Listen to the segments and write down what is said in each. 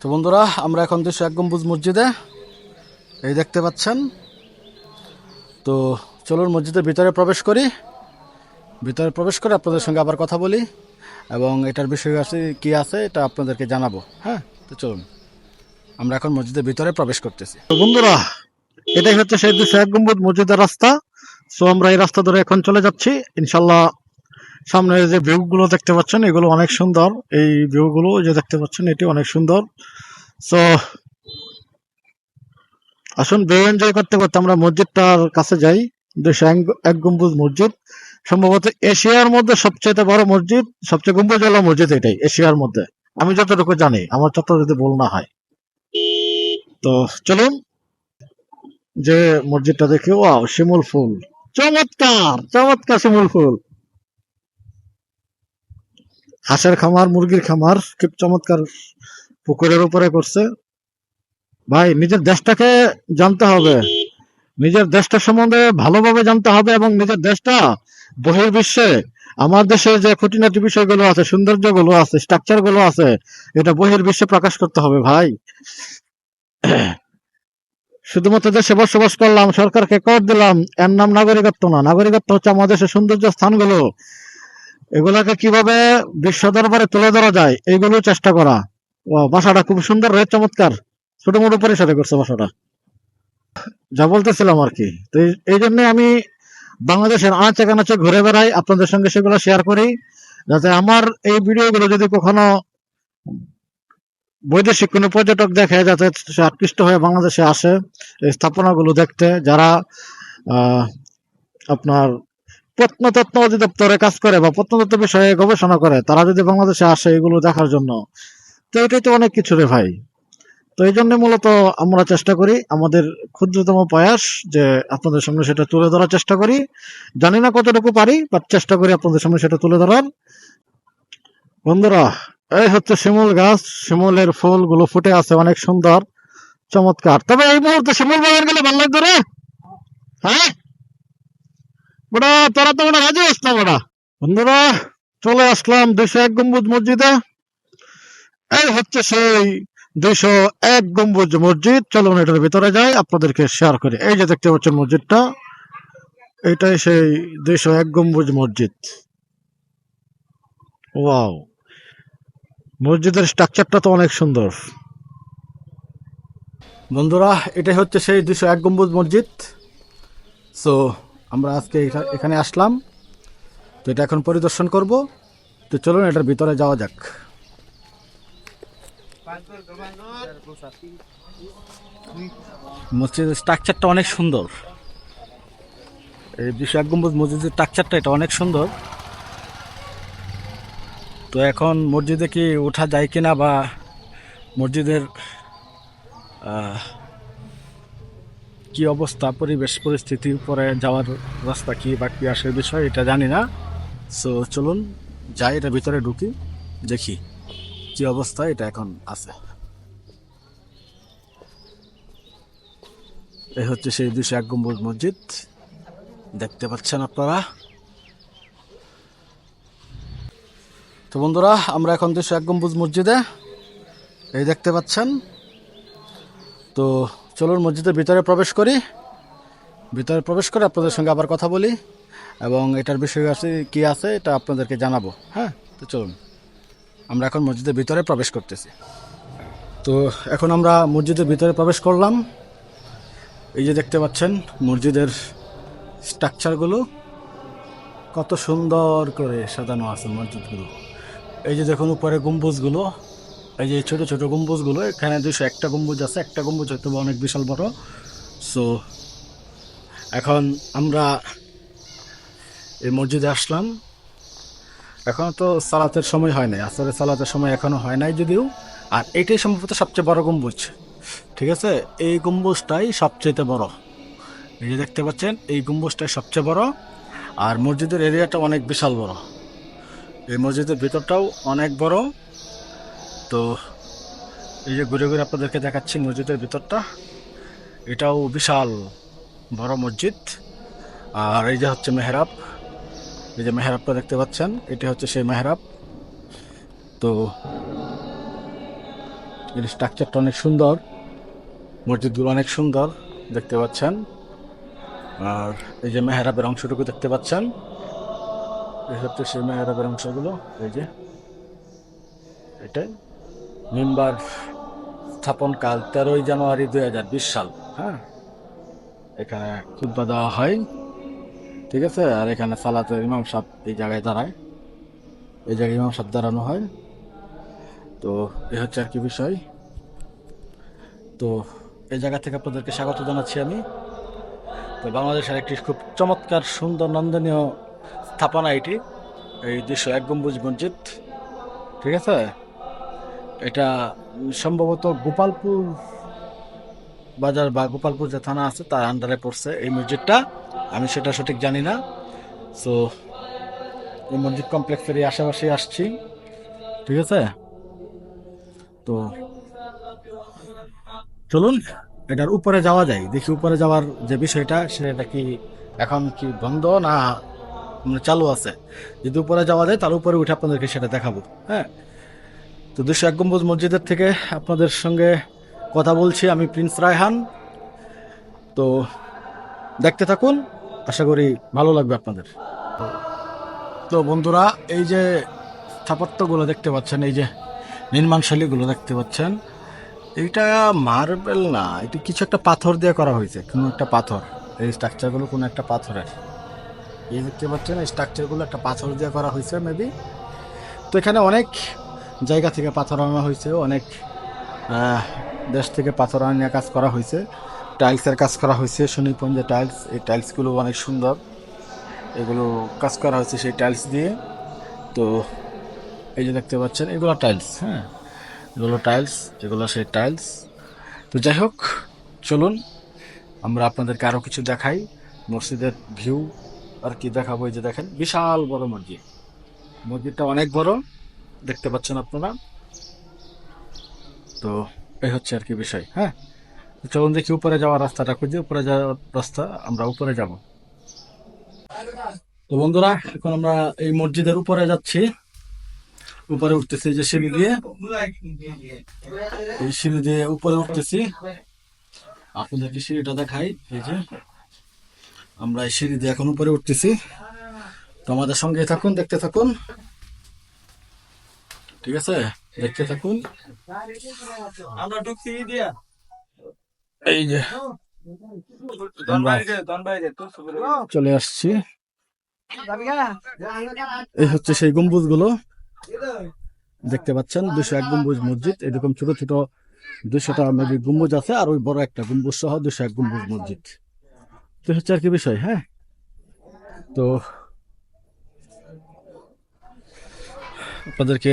তো বন্ধুরা, আমরা এখন দেশে এক গম্বুজ মসজিদে, এই দেখতে পাচ্ছেন। তো চলুন মসজিদের ভিতরে প্রবেশ করি। ভিতরে প্রবেশ করে আপনাদের সঙ্গে আবার কথা বলি, এবং এটার বিষয় আছে, কি আছে, এটা আপনাদেরকে জানাব। হ্যাঁ তো চলুন। আমরা এখন মসজিদের ভিতরে প্রবেশ করতেছি। তো বন্ধুরা, এটাই হচ্ছে সেই এক গম্বুজ মসজিদের রাস্তা। সো আমরা এই রাস্তা ধরে এখন চলে যাচ্ছি। ইনশাল্লাহ সামনে যে ভিউ গুলো দেখতে পাচ্ছেন, এগুলো অনেক সুন্দর। এই ভিউ গুলো যে দেখতে পাচ্ছেন, এটি অনেক সুন্দর। সো আসুন, ভিউ এনজয় করতে করতে আমরা মসজিদটার কাছে যাই। দুশো এক- গম্বুজ মসজিদ। সম্ভবত এশিয়ার মধ্যে সবচেয়ে বড় মসজিদ, সবচেয়ে গম্বুজ গম্বুজওয়ালা মসজিদ এটাই, এশিয়ার মধ্যে। আমি যতটুকু জানি, আমার তত যদি ভুল না হয়। তো, চলুন। যে মসজিদটা দেখি, ওয়াও, শিমুল ফুল। চমৎকার! চমৎকার শিমুল ফুল। হাঁসের খামার, মুরগির খামার খুব চমৎকার পুকুরের উপরে করছে। ভাই, নিজের দেশটাকে জানতে হবে। নিজের দেশটা সম্বন্ধে ভালোভাবে জানতে হবে এবং নিজের দেশটা বহির্বিশ্বে, আমার দেশে যে খুঁটিনাটি বিষয়গুলো আছে, সৌন্দর্যগুলো আছে স্ট্রাকচারগুলো আছে, এটা বহির্বিশ্বে প্রকাশ করতে হবে ভাই। শুধুমাত্র দেশে বসবাস করলাম, সরকারকে কর দিলাম, এর নাম নাগরিকত্ব না। নাগরিকত্ব হচ্ছে আমাদের সৌন্দর্য স্থানগুলো। এগুলাকে কীভাবে বিশ্ব দরবারে তুলে ধরা যায়, এইগুলো চেষ্টা করা। বাসাটা খুব সুন্দর রয়ে চমৎকার। ছোট মোটো পরিসরে করছে বাসাটা। যা বলতেছিলাম আর কি। তো এই- জন্য আমি বাংলাদেশের আনাচে কানাচে ঘুরে বেড়াই, আপনাদের সঙ্গে সেগুলো শেয়ার করি, যাতে আমার এই ভিডিওগুলো যদি কখনো বৈদেশিক কোনো পর্যটক দেখে, যাতে সে আকৃষ্ট হয়ে বাংলাদেশে আসে, এই স্থাপনাগুলো দেখতে, যারা আপনার প্রত্নতত্ত্ব অধিদপ্তরে কাজ করে বা প্রত্নতত্ত্ব বিষয়ে গবেষণা করে, তারা যদি বাংলাদেশে আসে এগুলো দেখার জন্য, তো এটাই তো অনেক কিছু রে ভাই। তো এই জন্য মূলত আমরা চেষ্টা করি, আমাদের ক্ষুদ্রতম প্রয়াস যে আপনাদের সামনে সেটা তুলে ধরার চেষ্টা করি। জানি না কতটুকু পারি বাট চেষ্টা করি আপনাদের সামনে সেটা তুলে ধরার। বন্ধুরা, এই হচ্ছে শিমুল গাছ। শিমুলের ফুলগুলো ফুটে আছে, অনেক সুন্দর, চমৎকার। তবে এই মুহূর্তে শিমুল বাগান গেলে ভালো লাগতো রে। হ্যাঁ? বড়া, তোরা তো মনে রাজি না বড়া? বন্ধুরা, চলে আসলাম দুইশো এক গম্বুজ মসজিদে। এই হচ্ছে সেই দুইশো এক গম্বুজ মসজিদ। চলুন এটার ভিতরে যাই, আপনাদেরকে শেয়ার করি। এই যে দেখতে পাচ্ছেন মসজিদটা, এটাই সেই দুইশো এক গম্বুজ মসজিদ। ওয়াও, মসজিদের স্ট্রাকচারটা তো অনেক সুন্দর। বন্ধুরা, এটাই হচ্ছে সেই দুশো এক গম্বুজ মসজিদ। সো আমরা আজকে এখা- এখানে আসলাম। তো এটা এখন পরিদর্শন করব। তো চলুন, এটার ভিতরে যাওয়া যাক। মসজিদের স্ট্রাকচারটা অনেক সুন্দর। এই বিশ্ব গম্বুজ মসজিদের স্ট্রাকচারটা এটা অনেক সুন্দর। তো এখন মসজিদে কি ওঠা যায় কিনা বা মসজিদের কি অবস্থা, পরিবেশ পরিস্থিতির উপরে যাওয়ার রাস্তা কি বা কি আসে বিষয় এটা জানি না। সো চলুন, যাই, এটা ভিতরে ঢুকি, দেখি কি অবস্থা এটা এখন আছে। এই হচ্ছে সেই দুশো এক গম্বুজ মসজিদ। দেখতে পাচ্ছেন আপনারা? তো বন্ধুরা, আমরা এখন দুশো এক গম্বুজ মসজিদে, এই দেখতে পাচ্ছেন। তো চলুন মসজিদের ভিতরে প্রবেশ করি। ভিতরে প্রবেশ করে আপনাদের সঙ্গে আবার কথা বলি এবং এটার বিষয় আছে কি আছে এটা আপনাদেরকে জানাব। হ্যাঁ তো চলুন। আমরা এখন মসজিদের ভিতরে প্রবেশ করতেছি। তো এখন আমরা মসজিদের ভিতরে প্রবেশ করলাম। এই যে দেখতে পাচ্ছেন মসজিদের স্ট্রাকচারগুলো কত সুন্দর করে সাজানো আছে মসজিদগুলো। এই যে দেখুন উপরে গম্বুজগুলো। এই যে ছোট ছোট গম্বুজগুলো, এখানে দুশো একটা গম্বুজ আছে, একটা গম্বুজ হয়তো অনেক বিশাল বড়। সো এখন আমরা এই মসজিদে আসলাম। এখন তো সালাতের সময় হয় নাই আসলে সালাতের সময় এখনও হয় নাই যদিও। আর এটাই সম্ভবত সবচেয়ে বড় গম্বুজ। ঠিক আছে? এই গম্বুজটাই সবচেয়ে বড়। এই যে দেখতে পাচ্ছেন, এই গম্বুজটাই সবচেয়ে বড়। আর মসজিদের এরিয়াটা অনেক বিশাল বড়। এই মসজিদের ভিতরটাও অনেক বড়। তো এই যে ঘুরে ঘুরে আপনাদেরকে দেখাচ্ছি মসজিদের ভিতরটা, এটাও বিশাল বড় মসজিদ। আর এই যে হচ্ছে মেহরাব, এই যে মেহরাবটা দেখতে পাচ্ছেন, এটি হচ্ছে সেই মেহরাব। তো এর স্ট্রাকচারটা অনেক সুন্দর, মসজিদগুলো অনেক সুন্দর দেখতে পাচ্ছেন। আর এই যে মেহরাবের অংশটুকু দেখতে পাচ্ছেন, এই হচ্ছে সেই মেহরাবের অংশগুলো, এই যে এটাই। মেম্বার স্থাপন কাল তেরোই জানুয়ারি দুই হাজার বিশ সাল। হ্যাঁ? এখানে খুদ্া দেওয়া হয়। ঠিক আছে? আর এখানে সালাতের ইমাম সাহেব এই জায়গায় দাঁড়ায়। এই জায়গায় ইমাম সাহেব দাঁড়ানো হয়। তো এ হচ্ছে আর কি বিষয়। তো এই জায়গা থেকে আপনাদেরকে স্বাগত জানাচ্ছি আমি। তো বাংলাদেশের একটি খুব চমৎকার, সুন্দর, নন্দনীয় স্থাপনা এটি। এই দৃশ্য এক গম্বুজ মসজিদ। ঠিক আছে? এটা সম্ভবত গোপালপুর বাজার বা গোপালপুর যে থানা আছে, তার আন্ডারে পড়ছে এই মসজিদটা। আমি সেটা সঠিক জানি না। সো এই মসজিদ কমপ্লেক্সের এই আশেপাশে আসছি। ঠিক আছে? তো, চলুন, এটার উপরে যাওয়া যায় দেখি উপরে যাওয়ার যে বিষয়টা, সেটা কি এখন কি বন্ধ না মানে চালু আছে? যদি উপরে যাওয়া যায়, তার উপরে উঠে আপনাদেরকে সেটা দেখাবো। হ্যাঁ? তো দুশো এক গম্বুজ মসজিদের থেকে আপনাদের সঙ্গে কথা বলছি আমি প্রিন্স রায়হান। তো দেখতে থাকুন, আশা করি ভালো লাগবে আপনাদের। তো বন্ধুরা, এই যে স্থাপত্যগুলো দেখতে পাচ্ছেন, এই যে নির্মাণ শৈলীগুলো দেখতে পাচ্ছেন, এইটা মার্বেল না, এটা কিছু একটা পাথর দিয়ে করা হয়েছে, কোনো একটা পাথর। এই স্ট্রাকচারগুলো কোনো একটা পাথরের। এই দেখতে পাচ্ছেন, এই স্ট্রাকচারগুলো একটা পাথর দিয়ে করা হয়েছে মেবি তো এখানে অনেক জায়গা থেকে পাথর আনা হয়েছে, অনেক দেশ থেকে পাথর আনিয়ে কাজ করা হয়েছে। টাইলসের কাজ করা হয়েছে শনিপঞ্জে টাইলস এই টাইলসগুলো অনেক সুন্দর। এগুলো কাজ করা হয়েছে সেই টাইলস দিয়ে। তো, এই যে দেখতে পাচ্ছেন, এগুলো টাইলস হ্যাঁ। এগুলো টাইলস এগুলো সেই টাইলস তো যাই হোক, চলুন, আমরা আপনাদেরকে আরও কিছু দেখাই। মসজিদের ভিউ আর কি দেখাবো এই যে দেখেন, বিশাল বড় মসজিদ। মসজিদটা অনেক বড়। দেখতে পাচ্ছেন আপনারা? তো এই হচ্ছে আর কি বিষয় হ্যাঁ? চলুন দেখি উপরে যাওয়ার রাস্তাটা খুঁজে, উপরে যাওয়ার রাস্তা আমরা উপরে যাব। তো বন্ধুরা, এখন আমরা এই মসজিদের উপরে যাচ্ছি। উপরে উঠতেছি যে সিঁড়ি দিয়ে। এই সিঁড়ি দিয়ে উপরে উঠতেছি। আপনাদেরকে সিঁড়িটা দেখাই, এই যে। আমরা এই সিঁড়ি দিয়ে এখন উপরে উঠতেছি। তো আমাদের সঙ্গে থাকুন, দেখতে থাকুন। ঠিক আছে? দেখতে থাকুন। আমরা ঢুকছি দিয়া এই যে চলে আসছি। এই হচ্ছে সেই গম্বুজগুলো। দেখতে পাচ্ছেন দুশো এক গম্বুজ মসজিদ। এরকম ছোট ছোট দুশোটা মেবি গম্বুজ আছে আর ওই বড় একটা গম্বুজ সহ দুশো এক গম্বুজ মসজিদ। তো হচ্ছে আর কি বিষয় হ্যাঁ? তো আপনাদেরকে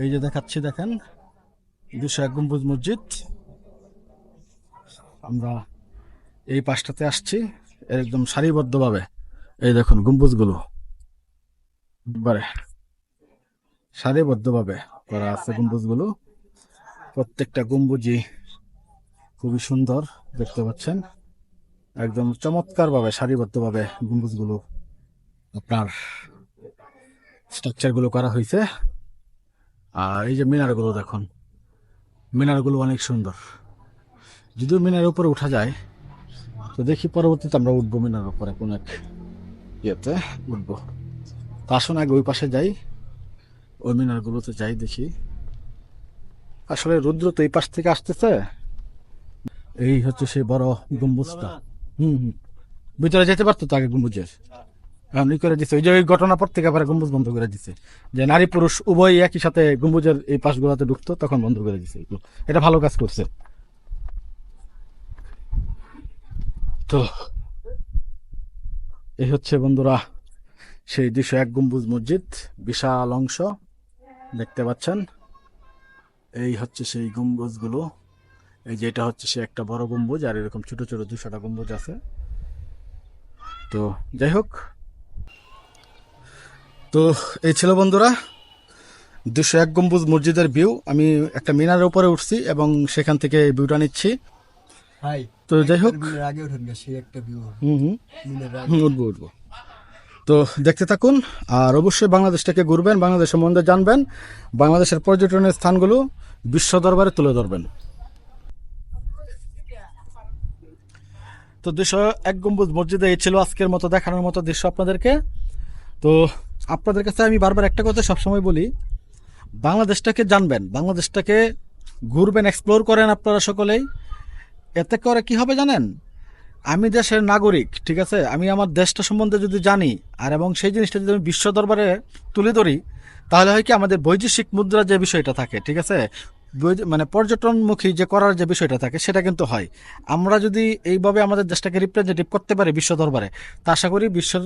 এই যে দেখাচ্ছি, দেখেন। দুশো এক গম্বুজ মসজিদ। আমরা এই পাশটাতে আসছি, একদম সারিবদ্ধভাবে। এই দেখুন, গম্বুজগুলো। একবারে সারিবদ্ধভাবে করা আছে গম্বুজগুলো। প্রত্যেকটা গম্বুজই খুবই সুন্দর, দেখতে পাচ্ছেন। একদম চমৎকারভাবে সারিবদ্ধভাবে গম্বুজগুলো আপনার স্ট্রাকচারগুলো করা হয়েছে। আর এই যে মিনারগুলো দেখুন। মিনারগুলো অনেক সুন্দর। যদিও মিনারের উপরে উঠা যায়, তো দেখি পরবর্তীতে আমরা উঠবো মিনার উপরে, কোনো এক ইয়েতে উঠবো। তা আসুন আগে ওই পাশে যাই, ওই মিনারগুলোতে যাই দেখি। আসলে রুদ্র তো এই পাশ থেকে আসতেছে। এই হচ্ছে সেই বড় গম্বুজটা। হুম হুম। ভিতরে যেতে পারতো তো আগে গম্বুজের? এমনি করে দিছে। ওই যে ওই ঘটনা পর থেকে আবার গম্বুজ বন্ধ করে দিছে। যে নারী পুরুষ উভয় একই সাথে গম্বুজের এই পাশগুলোতে ঢুকতো, তখন বন্ধ করে দিছে এটা ভালো কাজ করছে। তো এই হচ্ছে বন্ধুরা সেই দুশো এক গম্বুজ মসজিদ, বিশাল অংশ, দেখতে পাচ্ছেন। এই হচ্ছে সেই গম্বুজগুলো। এই যে এটা হচ্ছে সে একটা বড় গম্বুজ, আর এরকম ছোট ছোট দুশোটা গম্বুজ আছে। তো যাই হোক তো এই ছিল বন্ধুরা দুশো এক গম্বুজ মসজিদের ভিউ আমি একটা মিনারের উপরে উঠছি এবং সেখান থেকে ভিউটা নিচ্ছি। তো যাই হোক। আগে উঠেন একটা ভিউ হুম হুম, উঠবো উঠবো। তো দেখতে থাকুন আর অবশ্যই বাংলাদেশটাকে ঘুরবেন বাংলাদেশ সম্বন্ধে জানবেন বাংলাদেশের পর্যটনের স্থানগুলো বিশ্ব দরবারে তুলে ধরবেন। তো দুশো এক গম্বুজ মসজিদে এই ছিল আজকের মতো দেখানোর মতো দৃশ্য আপনাদেরকে। তো আপনাদের কাছে আমি বারবার একটা কথা সবসময় বলি, বাংলাদেশটাকে জানবেন, বাংলাদেশটাকে ঘুরবেন এক্সপ্লোর করেন আপনারা সকলেই। এতে করে কি হবে জানেন? আমি দেশের নাগরিক, ঠিক আছে? আমি আমার দেশটা সম্বন্ধে যদি জানি, আর এবং সেই জিনিসটা যদি আমি বিশ্ব দরবারে তুলে ধরি, তাহলে হয় কি আমাদের বৈদেশিক মুদ্রা যে বিষয়টা থাকে, ঠিক আছে? মানে পর্যটনমুখী যে করার যে বিষয়টা থাকে, সেটা কিন্তু হয়। আমরা যদি এইভাবে আমাদের দেশটাকে রিপ্রেজেন্টেটিভ করতে পারি বিশ্ব দরবারে, তা আশা করি বিশ্বের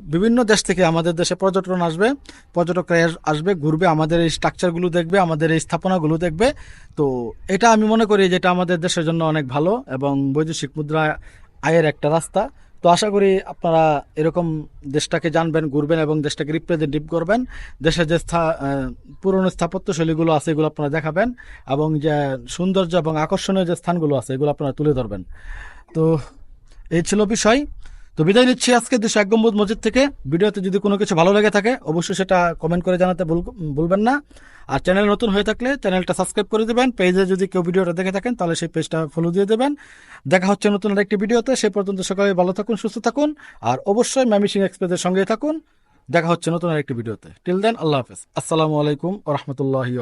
বিভিন্ন দেশ থেকে আমাদের দেশে পর্যটন আসবে, পর্যটকরা আসবে, ঘুরবে, আমাদের এই স্ট্রাকচারগুলো দেখবে, আমাদের এই স্থাপনাগুলো দেখবে। তো এটা আমি মনে করি যেটা আমাদের দেশের জন্য অনেক ভালো এবং বৈদেশিক মুদ্রা আয়ের একটা রাস্তা। তো আশা করি আপনারা এরকম দেশটাকে জানবেন, ঘুরবেন এবং দেশটাকে রিপ্রেজেন্টেটিভ করবেন। দেশের যে পুরনো স্থাপত্যশৈলীগুলো আছে, এগুলো আপনারা দেখাবেন এবং যে সৌন্দর্য এবং আকর্ষণীয় যে স্থানগুলো আছে, এগুলো আপনারা তুলে ধরবেন। তো এই ছিল বিষয়। তো বিদায় নিচ্ছি আজকে দেশ এক গম্বুজ মসজিদ থেকে। ভিডিওতে যদি কোনো কিছু ভালো লেগে থাকে, অবশ্যই সেটা কমেন্ট করে জানাতে ভুলবেন না। আর চ্যানেল নতুন হয়ে থাকলে চ্যানেলটা সাবস্ক্রাইব করে দেবেন। পেজে যদি কেউ ভিডিওটা দেখে থাকেন, তাহলে সেই পেজটা ফলো দিয়ে দেবেন। দেখা হচ্ছে নতুন আরেকটি ভিডিওতে। সে পর্যন্ত সকালে ভালো থাকুন, সুস্থ থাকুন। আর অবশ্যই ম্যামিসিং এক্সপ্রেসের সঙ্গেই থাকুন। দেখা হচ্ছে নতুন আরেকটি ভিডিওতে। টিল দেন আল্লাহ হাফেজ। আসসালামু আলাইকুম ও রহমতুল্লাহি